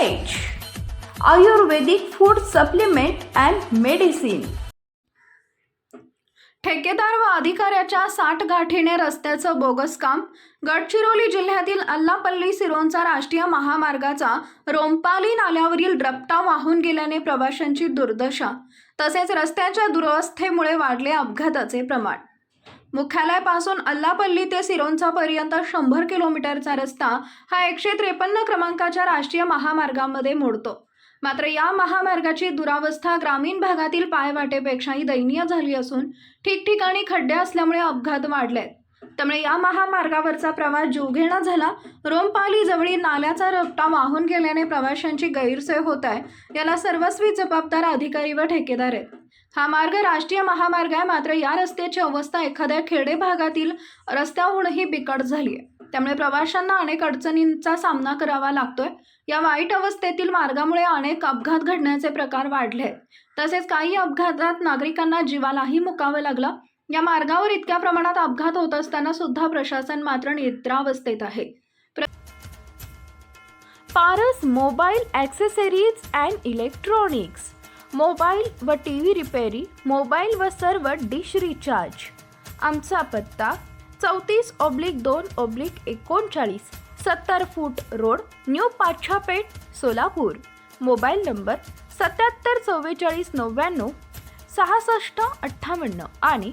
Ayurvedic food supplement and medicine ठेकेदार व अधिकाऱ्याच्या साठगाठीने रस्त्याचं बोगस काम. गडचिरोली जिल्ह्यातील अल्लापल्ली सिरोंचा राष्ट्रीय महामार्गाचा रोमपाली नाल्यावरील रपटा वाहून गेल्याने प्रवाशांची दुर्दशा. तसेच रस्त्याच्या दुरवस्थेमुळे वाढले अपघाताचे प्रमाण. मुख्यालयापासून अल्लापल्ली ते सिरोंचा पर्यंत शंभर किलोमीटरचा रस्ता हा एकशे त्रेपन्न क्रमांकाच्या राष्ट्रीय महामार्गामध्ये मोडतो. मात्र या महामार्गाची दुरावस्था ग्रामीण भागातील पायवाटेपेक्षाही दयनीय झाली असून ठिकठिकाणी खड्डे असल्यामुळे अपघात वाढलेत. त्यामुळे या महामार्गावरचा प्रवास जीवघेणा झाला. रोमपाली जवळील नाल्याचा रपटा वाहून गेल्याने प्रवाशांची गैरसोय होत आहे. याला सर्वस्वी जबाबदार अधिकारी व ठेकेदार आहेत. हा मार्ग राष्ट्रीय महामार्ग आहे. मात्र या रस्त्याची अवस्था एखाद्या खेडे भागातील रस्त्याहूनही बिकट झाली आहे. त्यामुळे प्रवाशांना अनेक अडचणींचा सामना करावा लागतोय. या वाईट अवस्थेतील मार्गामुळे अनेक अपघात घडण्याचे प्रकार वाढले आहेत. तसेच काही अपघातात नागरिकांना जीवालाही मुकावं लागलं. या मार्गावर इतक्या प्रमाणात अपघात होत असताना सुद्धा प्रशासन मात्र निद्रावस्थेत आहे. Paras mobile accessories and electronics. Mobile व टी व्ही रिपेरी मोबाईल व सर्व डिश रिचार्ज. आमचा पत्ता चौतीस ऑब्लिक दोन ऑब्लिक एकोणचाळीस सत्तर foot road new Pachhapeth Solapur. Mobile number सत्याहत्तर चव्वेचाळीस नव्याण्णव सहासष्ट अठ्ठावन्न आणि